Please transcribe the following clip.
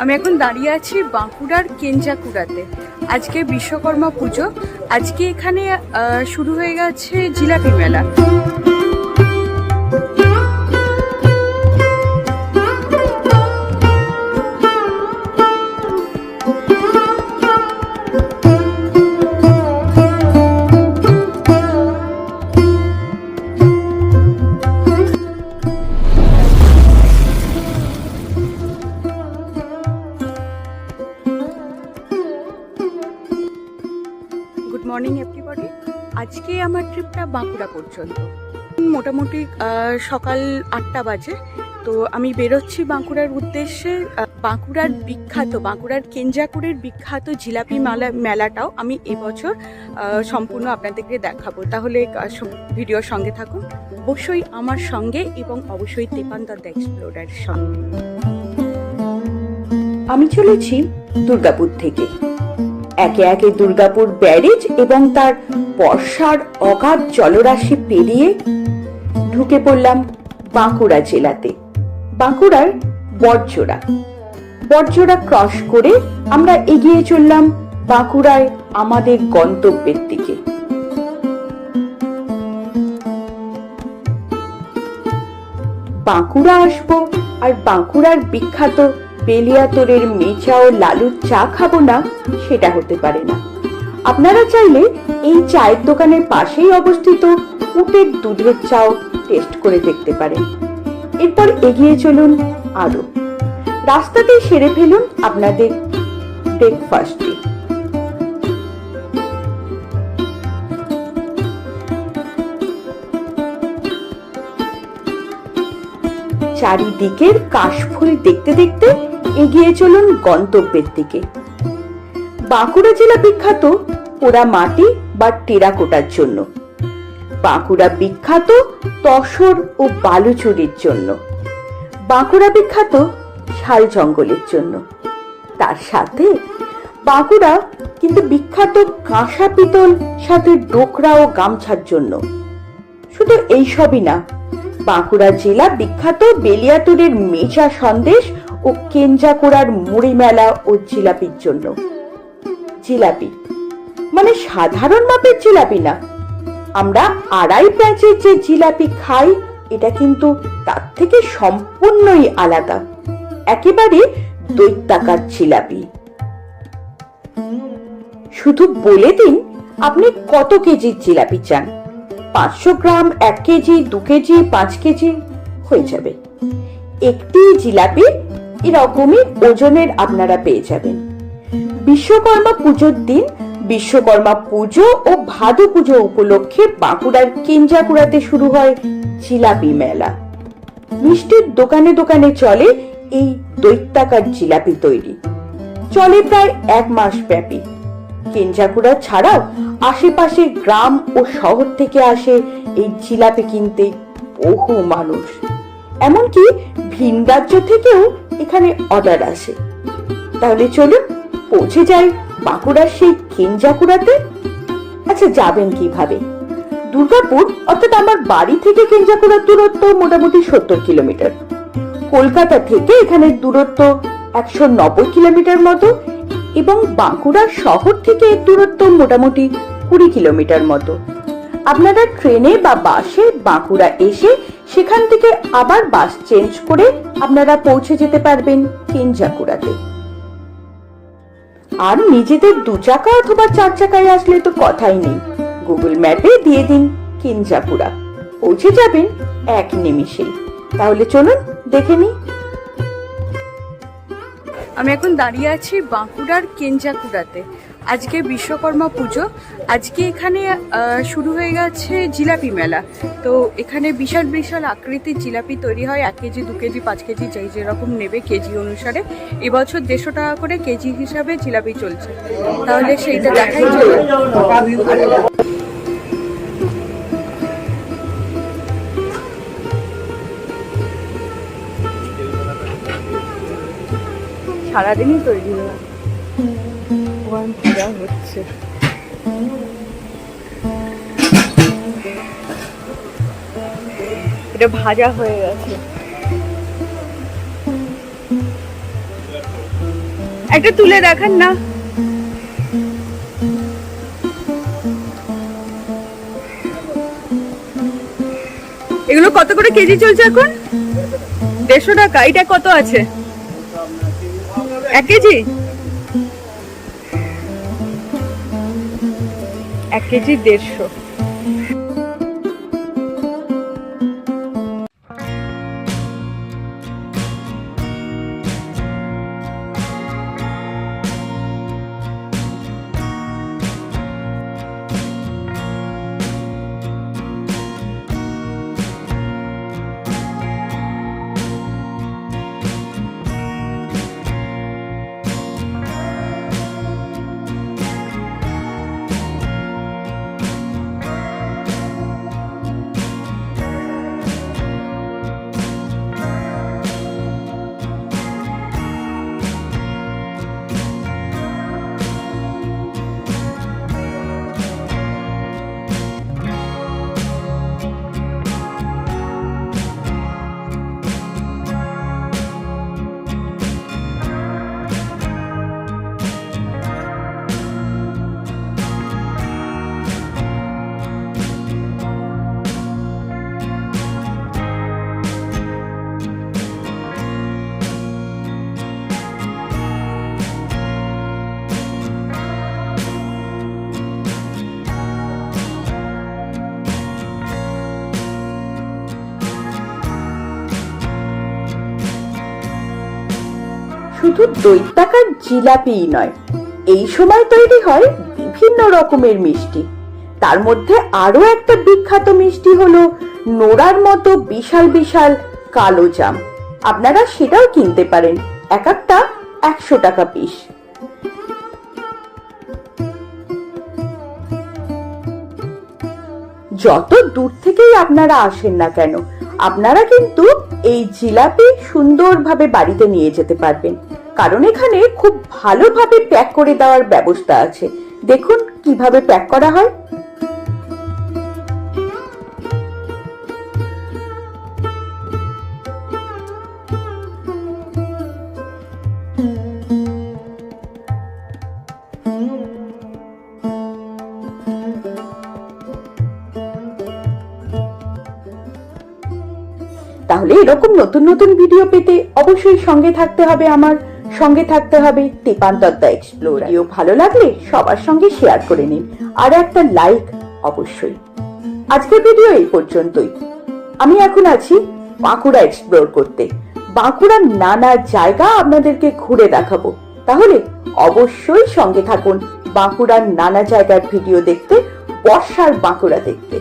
আমি এখন দাঁড়িয়ে আছি বাঁকুড়ার কেঞ্জাকুড়াতে। আজকে বিশ্বকর্মা পুজো। আজকে এখানে শুরু হয়ে গেছে জিলাপি মেলা। মর্নিং এভরিবডি আজকে আমার ট্রিপটা বাঁকুড়া পর্যন্ত। মোটামুটি সকাল আটটা বাজে। তো আমি বেরোচ্ছি বাঁকুড়ার উদ্দেশ্যে। বাঁকুড়ার বিখ্যাত, বাঁকুড়ার কেঞ্জাকুড়ের বিখ্যাত জিলাপি মালা মেলাটাও আমি এবছর সম্পূর্ণ আপনাদেরকে দেখাবো। তাহলে ভিডিওর সঙ্গে থাকুন। অবশ্যই আমার সঙ্গে এবং অবশ্যই তেপান্তর দ্য এক্সপ্লোরার সঙ্গে। আমি চলেছি দুর্গাপুর থেকে। একে একে দুর্গাপুর ব্যারেজ এবং তার বর্ষার অগাধ জলরাশি পেরিয়ে ঢুকে পড়লাম বাঁকুড়া জেলাতে। বাঁকুড়ার বটজোড়া। বটজোড়া ক্রস করে আমরা এগিয়ে চললাম বাঁকুড়ায় আমাদের গন্তব্যের দিকে। বাঁকুড়া আসব আর বাঁকুড়ার বিখ্যাত বেলিয়াতরের মেচা ও লালুর চা খাব না, সেটা হতে পারে না। আপনারা চাইলে এই চায়ের দোকানের পাশেই অবস্থিত উটের দুধের চাও টেস্ট করে দেখতে পারেন। এরপর এগিয়ে চলুন আরও। রাস্তাতেই সেরে ফেলুন আপনাদের ব্রেকফাস্টটি চারিদিকের কাশফুল দেখতে দেখতে এগিয়ে চলুন গন্তব্যের দিকে। বাঁকুড়া জেলা বিখ্যাত পোড়া মাটি বা টেরাকোটার জন্য। বাঁকুড়া বিখ্যাত তসর ও বালুচুরির জন্য। বাঁকুড়া বিখ্যাত শাল জঙ্গলের জন্য। তার সাথে বাঁকুড়া কিন্তু বিখ্যাত কাঁসা পিতল, সাথে ডোকরা ও গামছার জন্য। শুধু এইসবই না, বাঁকুড়া জেলা বিখ্যাত বেলিয়াতুরের মেচা সন্দেশ ও কেঞ্জাকুড়ার মুড়ি মেলা ও জিলাপির জন্য। জিলাপি। মানে সাধারণ মাপের জিলাপি না। আমরা আড়াই প্যাঁচের যে জিলাপি খাই, এটা কিন্তু তার থেকে সম্পূর্ণই আলাদা। একেবারে দৈত্যাকার জিলাপি। শুধু বলে দিন, আপনি কত কেজির জিলাপি চান? পাঁচশো গ্রাম, এক কেজি, দু কেজি, পাঁচ কেজি, হয়ে যাবে। একটি জিলাপি এরকমই ওজনের আপনারা পেয়ে যাবেন। বিশ্বকর্মা পুজোর দিন বিশ্বকর্মা পুজো ও ভাদু পুজো উপলক্ষে বাঁকুড়ার কেঞ্জাকুড়াতে শুরু হয় জিলাপি মেলা। মিষ্টির দোকানে দোকানে চলে এই দৈত্যাকার জিলাপি তৈরি। চলে প্রায় এক মাস ব্যাপী। কেঞ্জাকুড়া ছাড়াও আশেপাশে গ্রাম ও শহর থেকে আসে এই জিলাপি কিনতে বহু মানুষ। এমনকি ভিন রাজ্য থেকেও অর্ডার আসে। তাহলে চলুন পৌঁছে যাই বাঁকুড়ার সেই কেঞ্জাকুড়াতে আচ্ছা যাবেন কীভাবে? দুর্গাপুর অর্থাৎ আমার বাড়ি থেকে কেঞ্জাকুড়ার দূরত্ব মোটামুটি সত্তর কিলোমিটার। কলকাতা থেকে এখানে দূরত্ব একশো নব্বই কিলোমিটার মতো এবং বাঁকুড়া শহর থেকে দূরত্ব মোটামুটি কুড়ি কিলোমিটার মতো। আপনারা ট্রেনে বা বাসে বাঁকুড়া এসে সেখান থেকে আবার বাস চেঞ্জ করে আপনারা পৌঁছে যেতে পারবেন কেঞ্জাকুড়াতে আর নিজেদের দু চাকা অথবা চার চাকায় আসলে তো কথাই নেই। গুগল ম্যাপে দিয়ে দিন কেঞ্জাকুড়া পৌঁছে যাবেন এক নিমিষেই তাহলে চলুন, দেখে নিই। আমি এখন দাঁড়িয়ে আছি বাঁকুড়ার কেঞ্জাকুড়াতে আজকে বিশ্বকর্মা পুজো। আজকে এখানে শুরু হয়ে গেছে জিলাপি মেলা। তো এখানে বিশাল বিশাল আকৃতির জিলাপি তৈরি হয়। এক কেজি, দু কেজি, পাঁচ কেজি যেই যেরকম নেবে কেজি অনুসারে। এবছর দেড়শো টাকা করে কেজি হিসাবে জিলাপি চলছে। তাহলে সেইটা দেখাই সারাদিনই তৈরি হয়। ওখান পূজা হচ্ছে। এটা ভাজা হয়ে গেছে। একটা তুলে দেখান না। এগুলো কত করে কেজি চলছে এখন? দেড়শো টাকা, এটা কত আছে? এক কেজি? এক কেজি দেড়শো। শুধু দৈত্যাকার জিলাপিই নয়, এই সময় তৈরি হয় বিভিন্ন রকমের মিষ্টি। তার মধ্যে আরও একটা বিখ্যাত মিষ্টি হলো নোড়ার মতো বিশাল বিশাল কালো জাম। আপনারা সেটাও কিনতে পারেন, এক একটা একশো টাকা পিস। যত দূর থেকেই আপনারা আসেন না কেন, আপনারা কিন্তু এই জিলাপি সুন্দরভাবে বাড়িতে নিয়ে যেতে পারবেন। কারণ এখানে খুব ভালোভাবে প্যাক করে দেওয়ার ব্যবস্থা আছে। দেখুন কীভাবে প্যাক করা হয়। তাহলে এরকম নতুন নতুন ভিডিও পেতে অবশ্যই সঙ্গে থাকতে হবে আমার সঙ্গে থাকতে হবে। দীপান্তর দ্য এক্সপ্লোর ভালো লাগলে সবার সঙ্গে শেয়ার করে নিন। আর একটা লাইক অবশ্যই। আজকের ভিডিও এই পর্যন্তই। আমি এখন আছি বাঁকুড়া এক্সপ্লোর করতে। বাঁকুড়ার নানা জায়গা আপনাদেরকে ঘুরে দেখাবো। তাহলে অবশ্যই সঙ্গে থাকুন বাঁকুড়ার নানা জায়গার ভিডিও দেখতে বর্ষার বাঁকুড়া দেখতে।